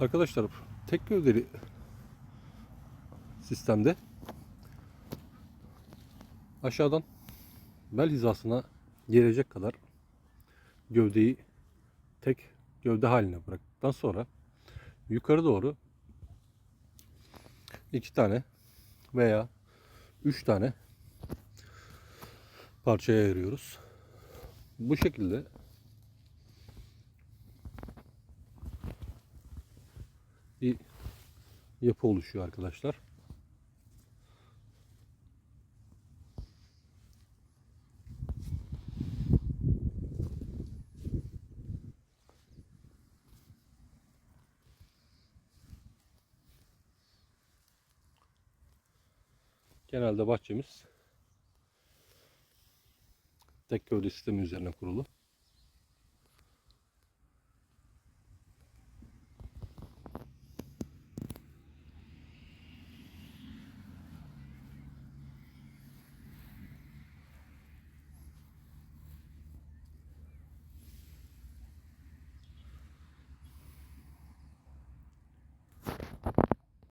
Arkadaşlar tek gövdeli sistemde aşağıdan bel hizasına gelecek kadar gövdeyi tek gövde haline bıraktıktan sonra yukarı doğru iki tane veya üç tane parçaya ayırıyoruz. Bu şekilde bir yapı oluşuyor arkadaşlar. Genelde bahçemiz tek gövde sistemi üzerine kurulu.